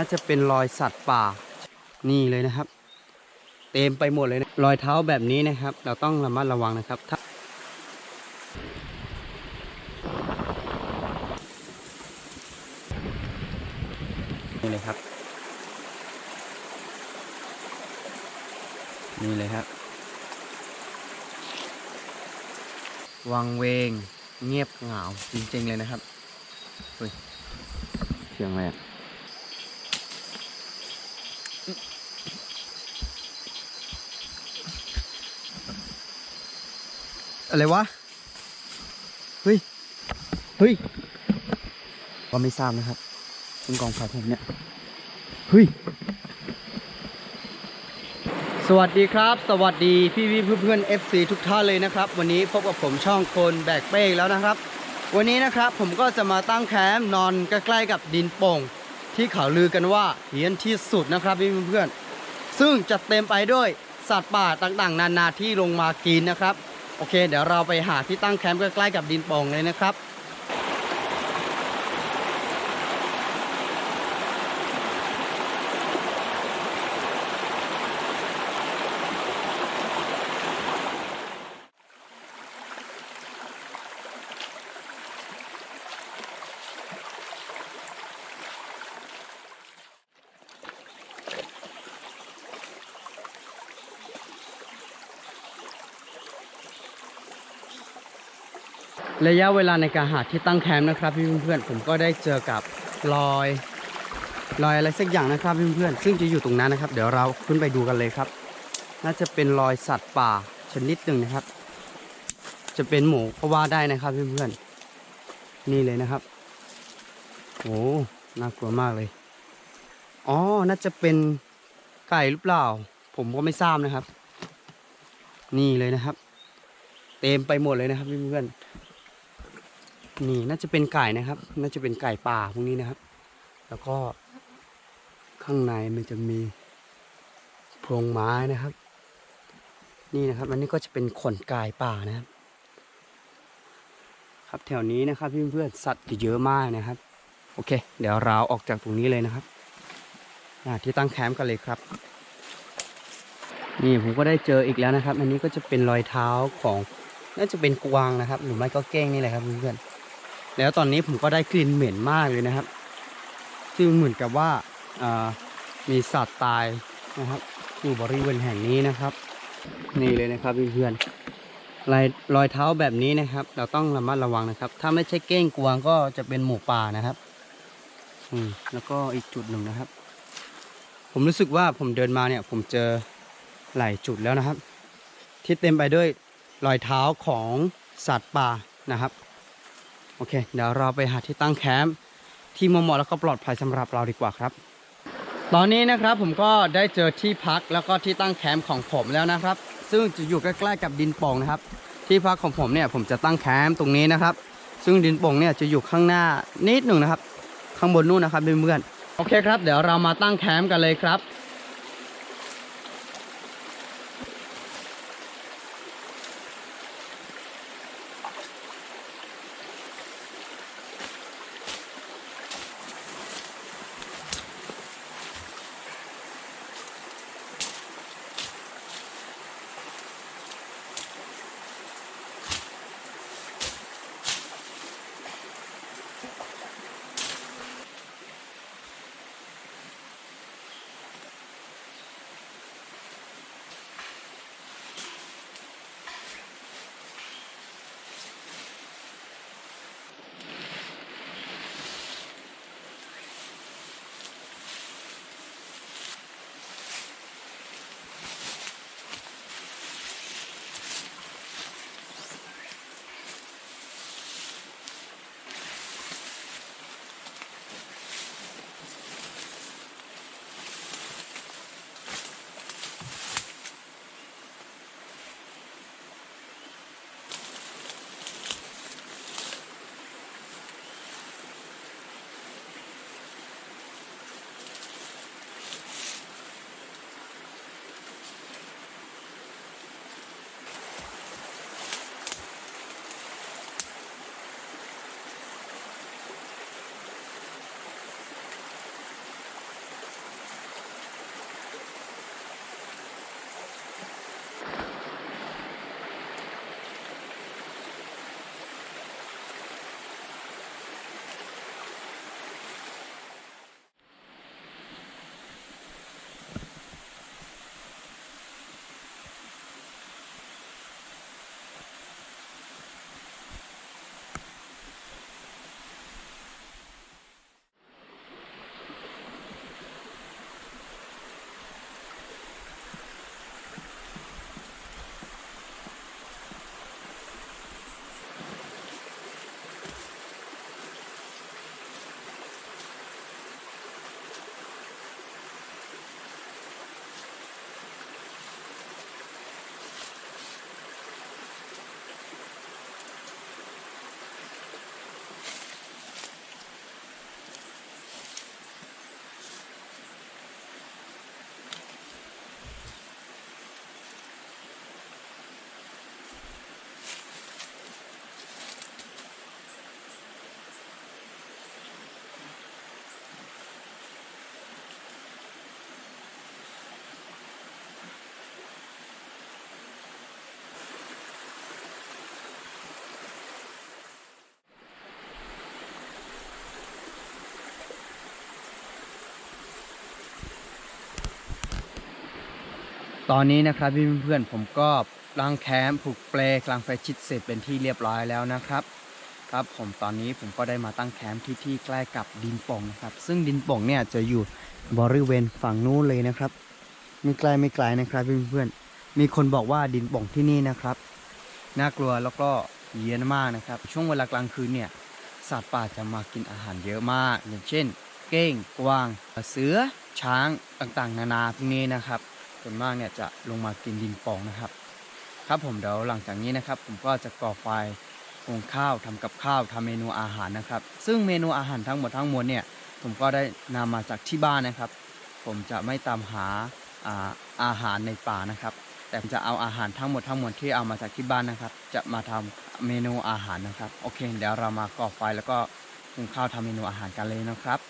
น่าจะเป็นรอยสัตว์ป่านี่เลยนะครับ เต็มไปหมดเลยนะรอยเท้าแบบนี้นะครับ เราต้องระมัดระวังนะครับนี่เลยครับ นี่เลยครับ วังเวงเงียบเหงาจริงๆเลยนะครับเฮ้ยเสียงอะไรอะ อะไรวะ เฮ้ย เฮ้ย ก็ไม่ทราบนะครับเป็นกองไฟผมเนี่ย เฮ้ย สวัสดีครับ สวัสดีพี่พี่เพื่อนๆ FC ทุกท่านเลยนะครับ วันนี้พบกับผมช่องคนแบกเป้งแล้วนะครับ วันนี้นะครับผมก็จะมาตั้งแคมป์นอนใกล้ๆกับดินโป่งที่เขาลือกันว่าเฮี้ยนที่สุดนะครับพี่เพื่อนๆซึ่งจะเต็มไปด้วยสัตว์ป่าต่างๆ นานาที่ลงมากินนะครับ โอเค เดี๋ยวเราไปหาที่ตั้งแคมป์ใกล้ๆกับดินโป่งเลยนะครับ ระยะเวลาในการหาที่ตั้งแคมป์นะครับพี่เพื่อนๆผมก็ได้เจอกับรอยรอยอะไรสักอย่างนะครับพี่เพื่อนๆซึ่งจะอยู่ตรงนั้นนะครับ เดี๋ยวเราขึ้นไปดูกันเลยครับ น่าจะเป็นรอยสัตว์ป่าชนิดหนึ่งนะครับ จะเป็นหมูก็ว่าได้นะครับพี่เพื่อนๆนี่เลยนะครับโอ้น่ากลัวมากเลยอ๋อน่าจะเป็นไก่หรือเปล่า ผมก็ไม่ทราบนะครับ นี่เลยนะครับ เต็มไปหมดเลยนะครับพี่เพื่อนๆ นี่น่าจะเป็นไก่นะครับ น่าจะเป็นไก่ป่าพวกนี้นะครับ แล้วก็ข้างในมันจะมีโพรงไม้นะครับ นี่นะครับอันนี้ก็จะเป็นขนไก่ป่านะครับ ครับแถวนี้นะครับพี่เพื่อนๆสัตว์จะเยอะมากนะครับ โอเค เดี๋ยวเราออกจากตรงนี้เลยนะครับที่ตั้งแคมป์กันเลยครับนี่ผมก็ได้เจออีกแล้วนะครับ อันนี้ก็จะเป็นรอยเท้าของน่าจะเป็นกวางนะครับ หรือไม่ก็เก้งนี่แหละครับเพื่อนๆ แล้วตอนนี้ผมก็ได้กลิ่นเหม็นมากเลยนะครับ ซึ่งเหมือนกับว่าามีสัตว์ตายนะครับ อยู่บริเวณแห่งนี้นะครับ นี่เลยนะครับเพื่อนๆรอยรอยเท้าแบบนี้นะครับ เราต้องระมัดระวังนะครับ ถ้าไม่ใช่เก้งกวางก็จะเป็นหมูป่านะครับ อืมแล้วก็อีกจุดหนึ่งนะครับ ผมรู้สึกว่าผมเดินมาเนี่ย ผมเจอหลายจุดแล้วนะครับ ที่เต็มไปด้วยรอยเท้าของสัตว์ป่านะครับ โอเค เดี๋ยวเราไปหาที่ตั้งแคมป์ที่เหมาะแล้วก็ปลอดภัยสำหรับเราดีกว่าครับ ตอนนี้นะครับผมก็ได้เจอที่พักแล้วก็ที่ตั้งแคมป์ของผมแล้วนะครับ ซึ่งจะอยู่ใกล้ๆกับดินป่องนะครับ ที่พักของผมเนี่ยผมจะตั้งแคมป์ตรงนี้นะครับ ซึ่งดินป่องเนี่ยจะอยู่ข้างหน้านิดหนึ่งนะครับ ข้างบนนู่นนะครับเพื่อนๆโอเคครับ เดี๋ยวเรามาตั้งแคมป์กันเลยครับ ตอนนี้นะครับพี่เพื่อนๆผมก็ตั้งแคมป์ผูกเปลกลางไฟชิดเสร็จเป็นที่เรียบร้อยแล้วนะครับ ครับผมตอนนี้ผมก็ได้มาตั้งแคมป์ที่ที่ใกล้กับดินป่งนะครับ ซึ่งดินป่งเนี่ยจะอยู่บริเวณฝั่งนู้นเลยนะครับไม่ไกลไม่ไกลนะครับพี่เพื่อนๆมีคนบอกว่าดินป่งที่นี่นะครับ น่ากลัวแล้วก็เย็นมากนะครับ ช่วงเวลากลางคืนเนี่ยสัตว์ป่าจะมากินอาหารเยอะมาก อย่างเช่น เก้งกวาง เสือช้างต่างๆ นานาพวกนี้นะครับ ส่วนมากเนี่ยจะลงมากินดินป่งนะครับ ครับผมเดี๋ยวหลังจากนี้นะครับ ผมก็จะก่อไฟหุงข้าวทำกับข้าวทำเมนูอาหารนะครับ ซึ่งเมนูอาหารทั้งหมดทั้งมวลเนี่ยผมก็ได้นำมาจากที่บ้านนะครับ ผมจะไม่ตามหาอาอาหารในป่านะครับ แต่ผมจะเอาอาหารทั้งหมดทั้งมวลที่เอามาจากที่บ้านนะครับ จะมาทำเมนูอาหารนะครับ โอเค เดี๋ยวเรามาก่อไฟแล้วก็หุงข้าวทำเมนูอาหารกันเลยนะครับ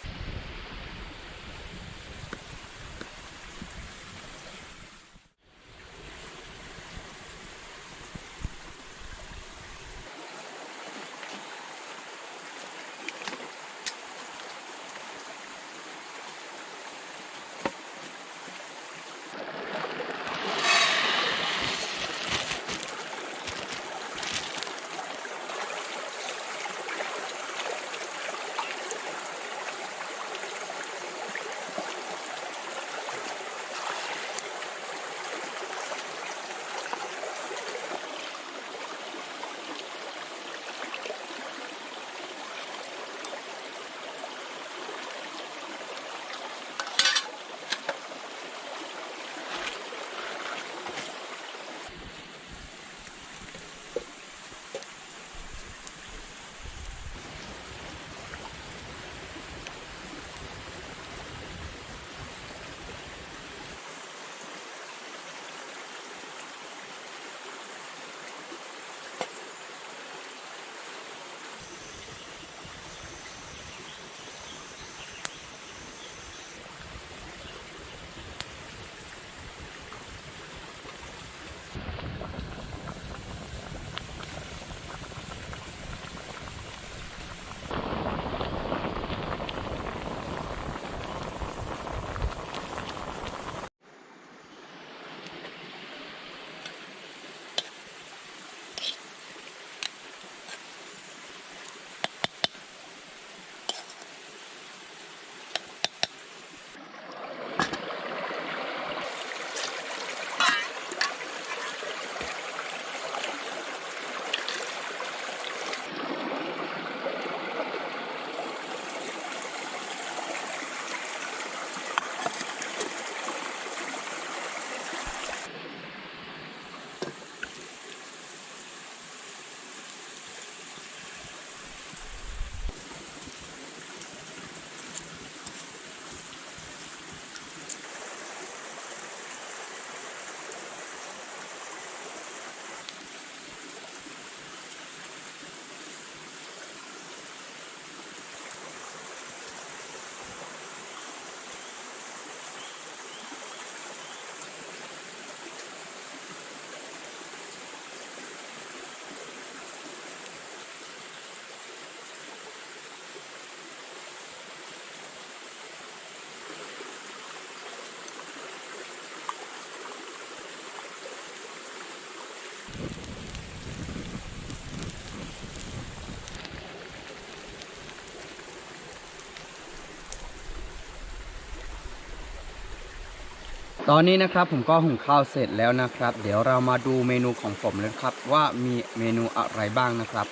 ตอนนี้นะครับผมก็หุงข้าวเสร็จแล้วนะครับ เดี๋ยวเรามาดูเมนูของผมเลยครับ ว่ามีเมนูอะไรบ้างนะครับ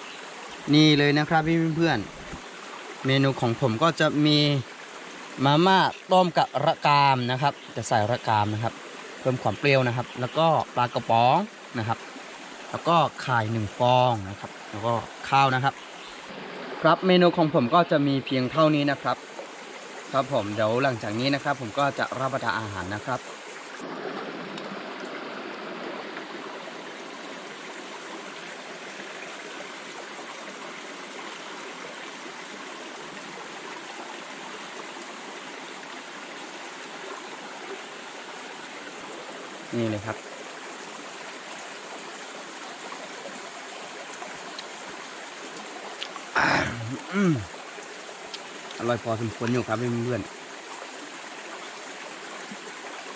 นี่เลยนะครับพี่เพื่อนๆเมนูของผมก็จะมีมาม่าต้มกับระกามนะครับ จะใส่ระกามนะครับ เพิ่มความเปรี้ยวนะครับ แล้วก็ปลากระป๋องนะครับ แล้วก็ไข่หนึ่งฟองนะครับ แล้วก็ข้าวนะครับ ครับเมนูของผมก็จะมีเพียงเท่านี้นะครับ ครับผมเดี๋ยวหลังจากนี้นะครับ ผมก็จะรับประทานอาหารนะครับ นี่เลยครับอร่อยพอสมควรอยู่ครับเพื่อนๆ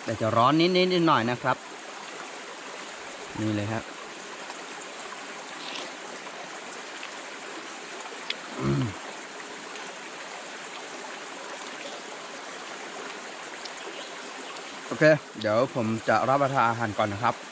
แต่จะร้อนนิดๆนิดหน่อยนะครับ นี่เลยครับอืมโอ เค เดี๋ยวผมจะรับประทานอาหารก่อนนะครับ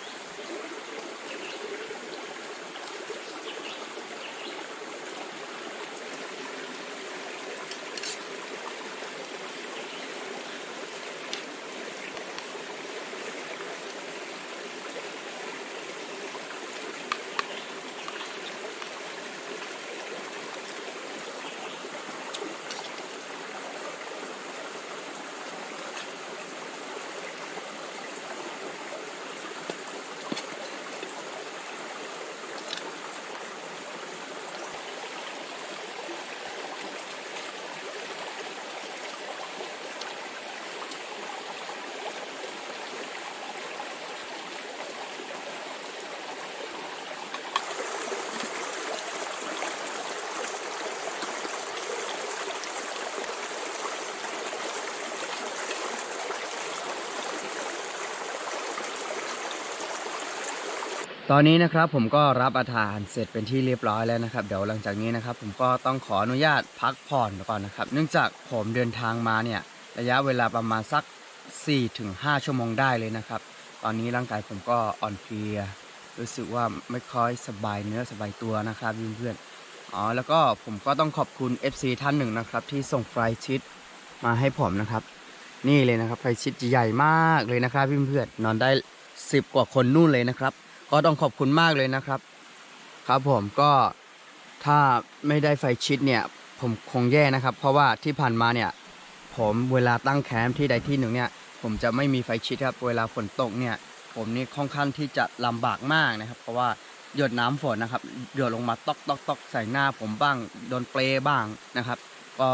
ตอนนี้นะครับผมก็รับประทานเสร็จเป็นที่เรียบร้อยแล้วนะครับ เดี๋ยวหลังจากนี้นะครับ ผมก็ต้องขออนุญาตพักผ่อนก่อนนะครับ เนื่องจากผมเดินทางมาเนี่ยระยะเวลาประมาณสัก 4-5 ชั่วโมงได้เลยนะครับ ตอนนี้ร่างกายผมก็อ่อนเพลีย รู้สึกว่าไม่ค่อยสบายเนื้อสบายตัวนะครับเพื่อนๆอ๋อแล้วก็ผมก็ต้องขอบคุณ FC ท่านหนึ่งนะครับ ที่ส่งไฟชิดมาให้ผมนะครับ นี่เลยนะครับไฟชิดใหญ่มากเลยนะครับเพื่อนๆนอนได้ 10 กว่าคนนู่นเลยนะครับ ก็ต้องขอบคุณมากเลยนะครับ ครับผมก็ถ้าไม่ได้ไฟชิดเนี่ย ผมคงแย่นะครับ เพราะว่าที่ผ่านมาเนี่ย ผมเวลาตั้งแคมป์ที่ใดที่หนึ่งเนี่ย ผมจะไม่มีไฟชิดครับ เวลาฝนตกเนี่ย ผมนี่ค่อนข้างที่จะลำบากมากนะครับ เพราะว่าหยดน้ำฝนนะครับหยดลงมาตอกตอกตอกใส่หน้าผมบ้างโดนเปรย์บ้างนะครับ ก็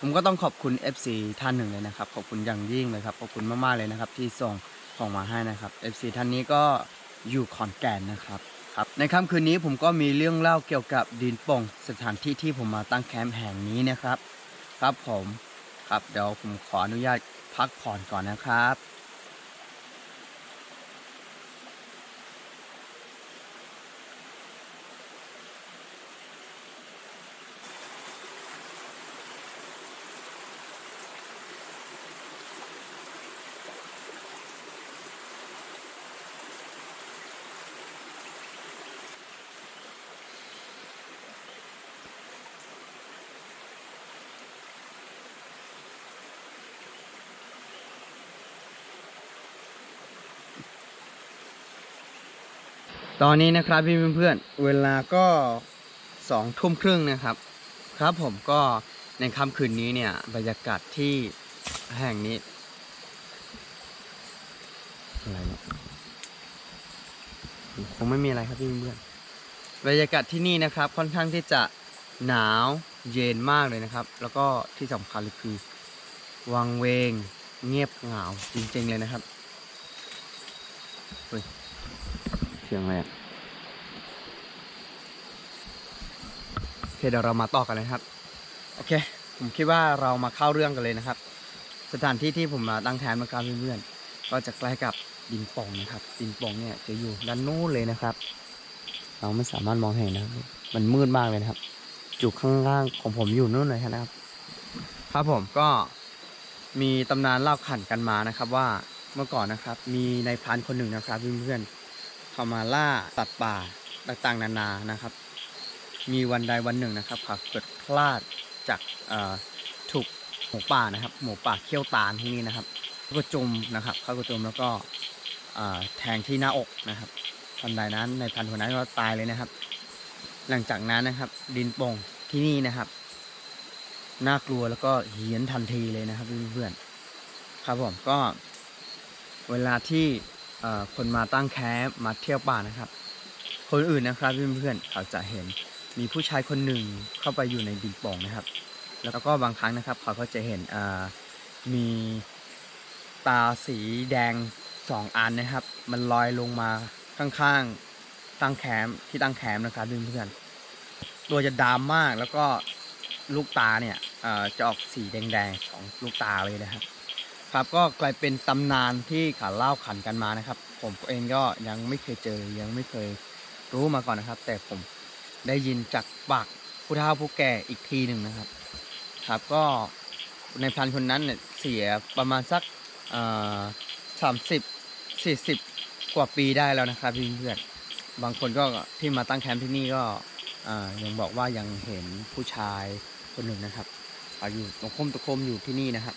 ผมก็ต้องขอบคุณ FC ท่านหนึ่งเลยนะครับ ขอบคุณอย่างยิ่งเลยครับ ขอบคุณมากๆเลยนะครับ ที่ส่งของมาให้นะครับ FC ท่านนี้ก็ อยู่ขอนแก่นนะครับครับ ในค่ำคืนนี้ผมก็มีเรื่องเล่าเกี่ยวกับดินป่งสถานที่ที่ผมมาตั้งแคมป์แห่งนี้นะครับ ครับผมครับเดี๋ยวผมขออนุญาตพักผ่อนก่อนนะครับ ตอนนี้นะครับพี่เพื่อนๆเวลาก็สองทุ่มครึ่งนะครับ ครับผมก็ในค่ำคืนนี้เนี่ยบรรยากาศที่แห่งนี้อะไรเนี่ยคงไม่มีอะไรครับพี่เพื่อนบรรยากาศที่นี่นะครับ ค่อนข้างที่จะหนาวเย็นมากเลยนะครับ แล้วก็ที่สำคัญเลยคือวังเวงเงียบเหงาจริงๆเลยนะครับเฮ้ย เสียงอะไรโอเคเดี๋ยวเรามาต่อกันเลยครับ โอเค ผมคิดว่าเรามาเข้าเรื่องกันเลยนะครับ สถานที่ที่ผมมาตั้งแคมป์นะครับเพื่อนๆก็จะใกล้กับดินป่งนะครับ ดินป่งเนี่ยจะอยู่ด้านนู้นเลยนะครับ เราไม่สามารถมองเห็นนะครับ มันมืดมากเลยนะครับจุดข้างล่างของผมอยู่นู่นเลยนะครับ ครับผมก็มีตำนานเล่าขันกันมานะครับว่าเมื่อก่อนนะครับ มีนายพรานคนหนึ่งนะครับเพื่อนๆ เขามาล่าสัตว์ป่าต่างๆนานานะครับ มีวันใดวันหนึ่งนะครับเขาเกิดพลาดจากถูกหมูป่านะครับ หมูป่าเขี้ยวตาลที่นี่นะครับเขาก็จมนะครับเขาก็จมแล้วก็แทงที่หน้าอกนะครับทันใดนั้นในพันคนนั้นก็ตายเลยนะครับ หลังจากนั้นนะครับ ดินป่งที่นี่นะครับน่ากลัวแล้วก็เหี้ยนทันทีเลยนะครับเพื่อนๆครับผมก็เวลาที่ คนมาตั้งแคมป์มาเที่ยวป่านะครับ คนอื่นนะครับเพื่อนๆเขาจะเห็นมีผู้ชายคนหนึ่งเข้าไปอยู่ในดินโป่งนะครับ แล้วก็บางครั้งนะครับ เขาก็จะเห็นมีตาสีแดงสองอันนะครับ มันลอยลงมาข้างๆตั้งแคมป์ที่ตั้งแคมป์นะครับเพื่อนๆตัวจะดำมากแล้วก็ลูกตาเนี่ยจะออกสีแดงๆของลูกตาเลยนะครับ ครับก็กลายเป็นตำนานที่ขาเล่าขันกันมานะครับ ผมเองก็ยังไม่เคยเจอยังไม่เคยรู้มาก่อนนะครับ แต่ผมได้ยินจากปากผู้เฒ่าผู้แก่อีกทีหนึ่งนะครับ ครับก็ในพรานคนนั้นเนี่ยเสียประมาณสักสามสิบสี่สิบกว่าปีได้แล้วนะครับพี่เพื่อนบางคนก็ที่มาตั้งแคมป์ที่นี่ก็ยังบอกว่ายังเห็นผู้ชายคนหนึ่งนะครับอายุตะคมตะคมอยู่ที่นี่นะครับ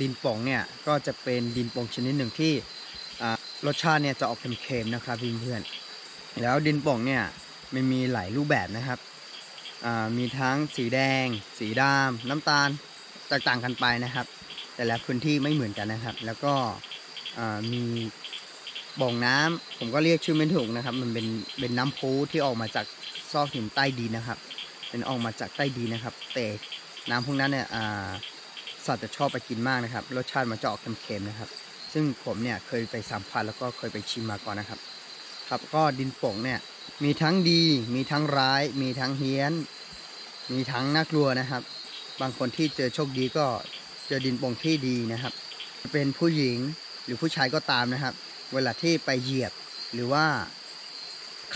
ดินป่องเนี่ยก็จะเป็นดินป่องชนิดหนึ่งที่รสชาติเนี่ยจะออกเค็มๆนะครับเพื่อนๆแล้วดินป่องเนี่ยมันมีหลายรูปแบบนะครับมีทั้งสีแดง สีดำน้ำตาลแตกต่างกันไปนะครับ แต่ละพื้นที่ไม่เหมือนกันนะครับ แล้วก็มีบ่องน้ำผมก็เรียกชื่อไม่ถูกนะครับ มันเป็นเป็นน้ำพุที่ออกมาจากซอกหินใต้ดินนะครับ เป็นออกมาจากใต้ดินนะครับ แต่น้ำพวกนั้นเนี่ย สัตว์จะชอบไปกินมากนะครับ รสชาติมันจะออกเค็มๆนะครับ ซึ่งผมเนี่ยเคยไปสัมผัสแล้วก็เคยไปชิมมาก่อนนะครับ ครับก็ดินโป่งเนี่ยมีทั้งดี มีทั้งร้าย มีทั้งเฮี้ยน มีทั้งน่ากลัวนะครับ บางคนที่เจอโชคดีก็เจอดินโป่งที่ดีนะครับ เป็นผู้หญิงหรือผู้ชายก็ตามนะครับ เวลาที่ไปเหยียบหรือว่า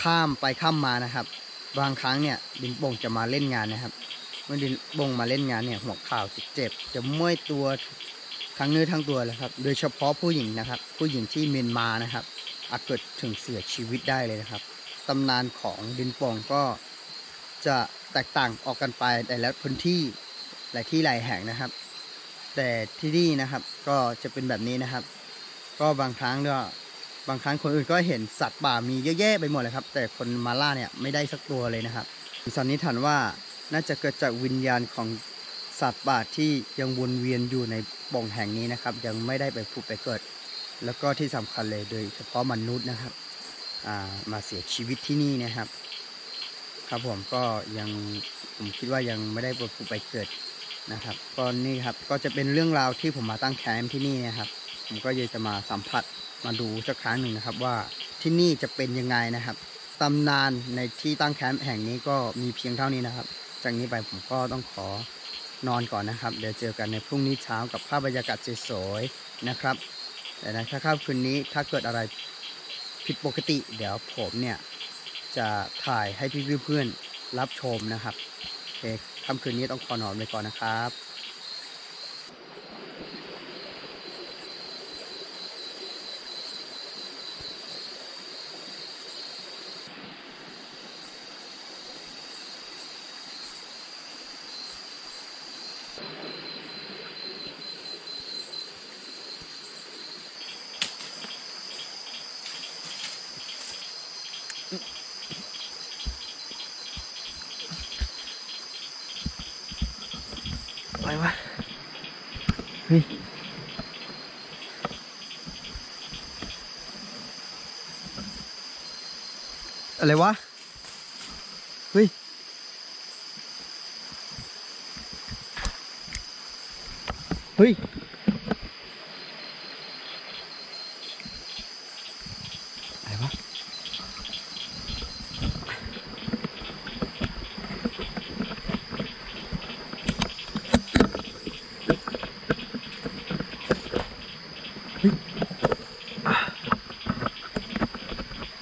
ข้ามไปข้ามมานะครับ บางครั้งเนี่ยดินโป่งจะมาเล่นงานนะครับ เมื่อดินบงมาเล่นงานเนี่ยหัวข่าจะเจ็บจะเมื่อยตัวทั้งเนื้อทั้งตัวเลยครับ โดยเฉพาะผู้หญิงนะครับ ผู้หญิงที่เมียนมานะครับ อาจเกิดถึงเสียชีวิตได้เลยนะครับตำนานของดินโป่งก็จะแตกต่างออกกันไปแต่ละพื้นที่หลายที่หลายแห่งนะครับ แต่ที่นี่นะครับก็จะเป็นแบบนี้นะครับ ก็บางครั้งก็บางครั้งคนอื่นก็เห็นสัตว์ป่ามีเยอะแยะไปหมดเลยครับ แต่คนมาล่าเนี่ยไม่ได้สักตัวเลยนะครับสันนิษฐานว่า น่าจะเกิดจากวิญญาณของสัตว์ป่าที่ยังวนเวียนอยู่ในบ่องแห่งนี้นะครับ ยังไม่ได้ไปผุดไปเกิด แล้วก็ที่สำคัญเลยโดยเฉพาะมนุษย์นะครับามาเสียชีวิตที่นี่นะครับ ครับผมก็ยังผมคิดว่ายังไม่ได้ไปผุดไปเกิดนะครับก็นี่ครับก็จะเป็นเรื่องราวที่ผมมาตั้งแคมป์ที่นี่นะครับ ผมก็อยจะมาสัมผัสมาดูสักครั้งหนึ่งนะครับว่าที่นี่จะเป็นยังไงนะครับตำนานในที่ตั้งแคมป์แห่งนี้ก็มีเพียงเท่านี้นะครับ จากนี้ไปผมก็ต้องขอนอนก่อนนะครับ เดี๋ยวเจอกันในพรุ่งนี้เช้ากับภาพบรรยากาศสวยๆนะครับแต่นะถ้าค่ำคืนนี้ถ้าเกิดอะไรผิดปกติ เดี๋ยวผมเนี่ยจะถ่ายให้พี่เพื่อนๆรับชมนะครับโอเคค่ำคืนนี้ต้องขอนอนไปก่อนนะครับ อะไรวะ เฮ้ย อะไรวะ เฮ้ย เฮ้ยอะไรวะ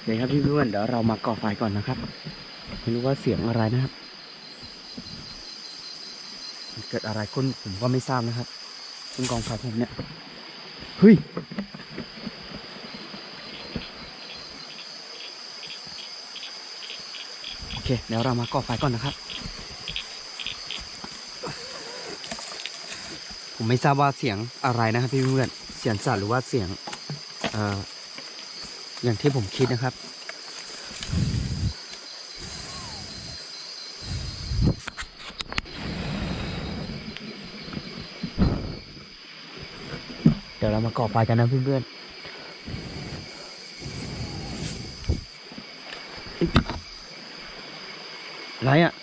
เดี๋ยวครับพี่เพื่อนเดี๋ยวเรามาก่อไฟก่อนนะครับ ไม่รู้ว่าเสียงอะไรนะครับ เกิดอะไรขึ้นผมก็ไม่ทราบนะครับ ซึ่งกองไฟผมเนี่ยเฮ้ยโอเค เดี๋ยวเรามาก่อไฟก่อนนะครับ ผมไม่ทราบว่าเสียงอะไรนะครับพี่เพื่อนเสียงสัตว์หรือว่าเสียงเอ่ออย่างที่ผมคิดนะครับ ดี๋ยวเรามาก่อไฟกันนะเพื่อนๆอะไรอะ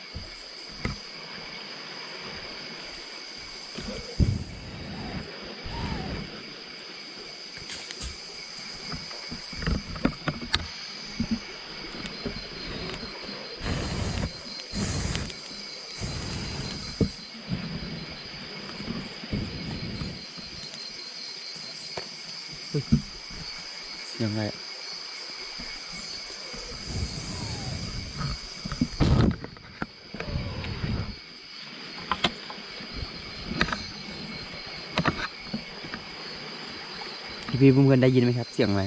พี่เพื่อนๆได้ยินไหมครับ เสียงอะไร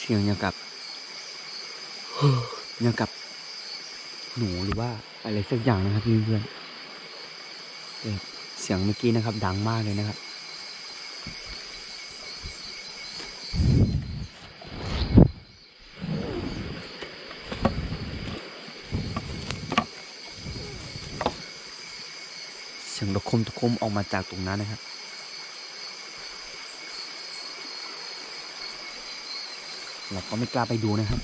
เสียงอย่างกับอย่างกับ หนูหรือว่าอะไรสักอย่างนะครับเพื่อนๆเสียงเมื่อกี้นะครับ ดังมากเลยนะครับเสียงตะคุ่มตะคุ่มออกมาจากตรงนั้นนะครับ เราก็ไม่กล้าไปดูนะครับ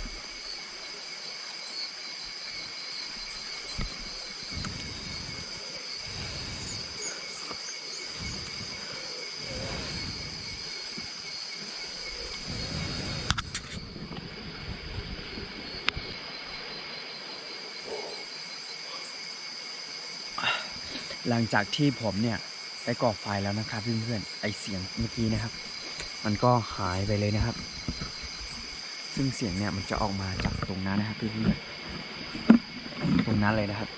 หลังจากที่ผมเนี่ยได้ก่อไฟแล้วนะครับเพื่อนๆไอเสียงเมื่อกี้นะครับ มันก็หายไปเลยนะครับ ซึ่งเสียงเนี่ยมันจะออกมาจากตรงนั้นนะครับเพื่อนๆตรงนั้นเลยนะครับ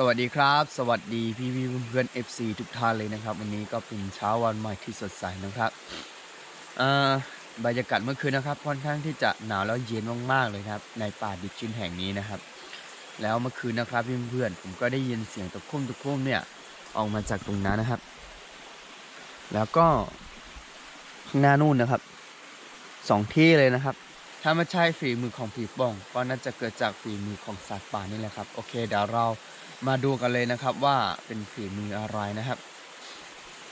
สวัสดีครับ สวัสดีพี่พี่เพื่อนๆ FC ทุกท่านเลยนะครับ วันนี้ก็เป็นเช้าวันใหม่ที่สดใสนะครับอ่าบรรยากาศเมื่อคืนนะครับค่อนข้างที่จะหนาวแล้วเย็นมากๆเลยครับ ในป่าดิบชื้นแห่งนี้นะครับ แล้วเมื่อคืนนะครับพี่เพื่อนๆผมก็ได้ยินเสียงตะคุ่มตะคุ่มเนี่ยออกมาจากตรงนั้นนะครับ แล้วก็ข้างหน้านู่นนะครับสองที่เลยนะครับ ถ้าไม่ใช่ฝีมือของผีป่องก็น่าจะเกิดจากฝีมือของสัตว์ป่านี่แหละครับโอเคเดี๋ยวเรา มาดูกันเลยนะครับว่าเป็นฝีมืออะไรนะครับ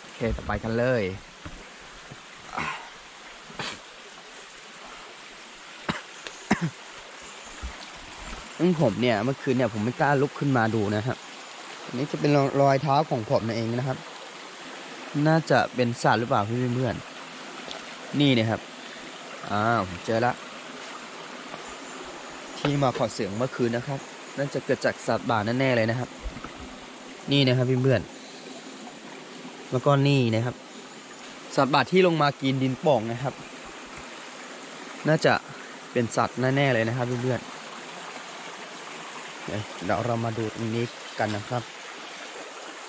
โอเคต่อไปกันเลย ซึ่งผมเนี่ยเมื่อคืนเนี่ยผมไม่กล้าลุกขึ้นมาดูนะครับอันนี้จะเป็นรอยเท้าของผมนั่นเองนะครับ น่าจะเป็นสัตว์หรือเปล่าพี่เพื่อนนี่นะครับ อ้าวผมเจอละ ที่มาขอเสียงเมื่อคืนนะครับ น่าจะเกิดจากสัตว์ป่าแน่ๆเลยนะครับ นี่นะครับพี่เพื่อนแล้วก็นี่นะครับ สัตว์ป่าที่ลงมากินดินป่องนะครับ น่าจะเป็นสัตว์แน่ๆเลยนะครับพี่เพื่อนเดี๋ยวเดี๋ยวเรามาดูตรงนี้กันนะครับ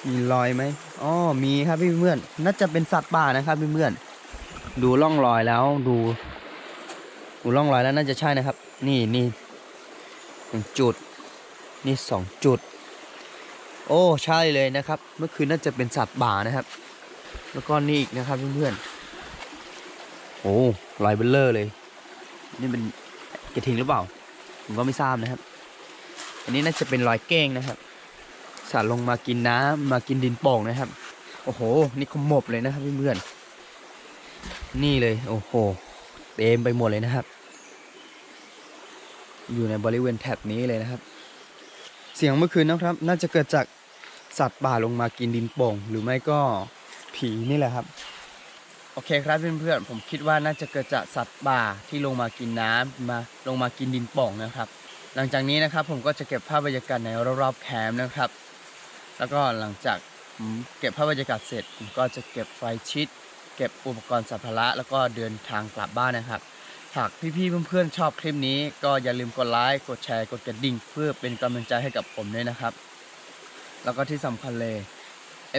มีรอยไหมอ๋อมีครับพี่เพื่อนน่าจะเป็นสัตว์ป่านะครับพี่เพื่อนดูร่องรอยแล้วดูดูร่องรอยแล้วน่าจะใช่นะครับ นี่นี่หนึ่งจุด นี่สองจุด โอ้ใช่เลยนะครับ เมื่อคืนน่าจะเป็นสัตว์ป่านะครับ แล้วก็นี่อีกนะครับเพื่อนๆโอ้รอยเบลเลอร์เลย นี่เป็นกระทิงหรือเปล่า ผมก็ไม่ทราบนะครับ อันนี้น่าจะเป็นรอยเก้งนะครับ สัตว์ลงมากินน้ำมากินดินโป่งนะครับ โอ้โห นี่ขมบเลยนะครับเพื่อนๆนี่เลย โอ้โห เต็มไปหมดเลยนะครับ อยู่ในบริเวณแถบนี้เลยนะครับ เสียงเมื่อคืนนะครับ น่าจะเกิดจากสัตว์ป่าลงมากินดินโป่งหรือไม่ก็ผีนี่แหละครับ โอเคครับเพื่อนๆผมคิดว่าน่าจะเกิดจากสัตว์ป่าที่ลงมากินน้ำมาลงมากินดินโป่งนะครับ หลังจากนี้นะครับผมก็จะเก็บภาพบรรยากาศในรอบๆแคมป์นะครับ แล้วก็หลังจากเก็บภาพบรรยากาศเสร็จผมก็จะเก็บไฟชิด เก็บอุปกรณ์สัมภาระแล้วก็เดินทางกลับบ้านนะครับ หากพี่ๆเพื่อนๆชอบคลิปนี้ ก็อย่าลืมกดไลค์กดแชร์กดกระดิ่ง เพื่อเป็นกำลังใจให้กับผมด้วยนะครับ แล้วก็ที่สำคัญเลย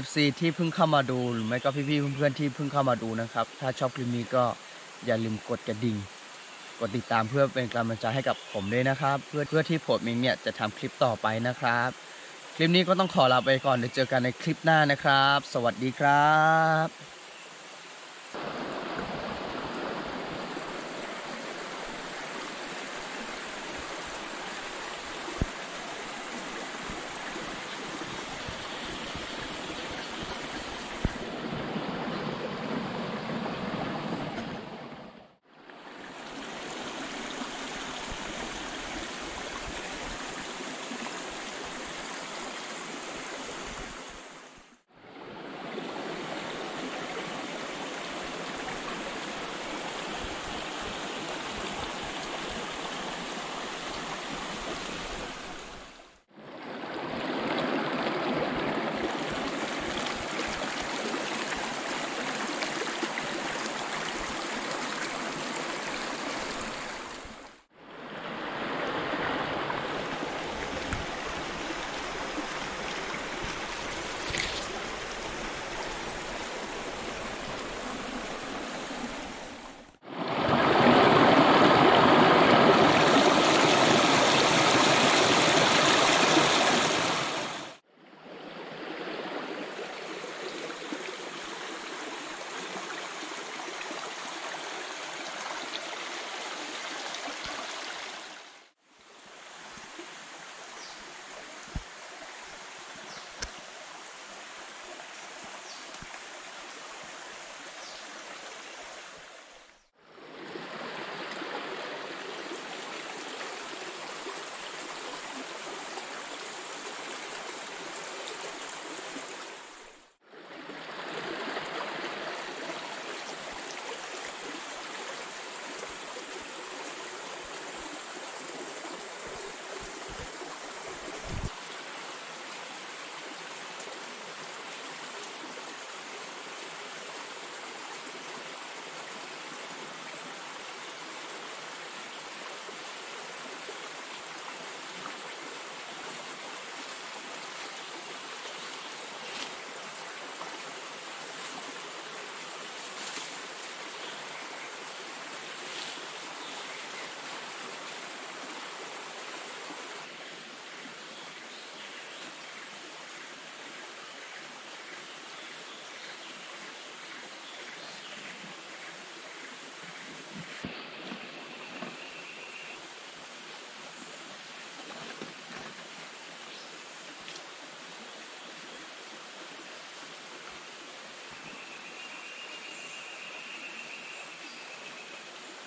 FC ที่เพิ่งเข้ามาดูหรือไม่ก็พี่ๆเพื่อนๆที่เพิ่งเข้ามาดูนะครับ ถ้าชอบคลิปนี้ก็อย่าลืมกดกระดิ่ง กดติดตามเพื่อเป็นกำลังใจให้กับผมด้วยนะครับ เพื่อเพื่อที่ผมเองเนี่ยจะทำคลิปต่อไปนะครับ คลิปนี้ก็ต้องขอลาไปก่อนเดี๋ยวเจอกันในคลิปหน้านะครับ สวัสดีครับ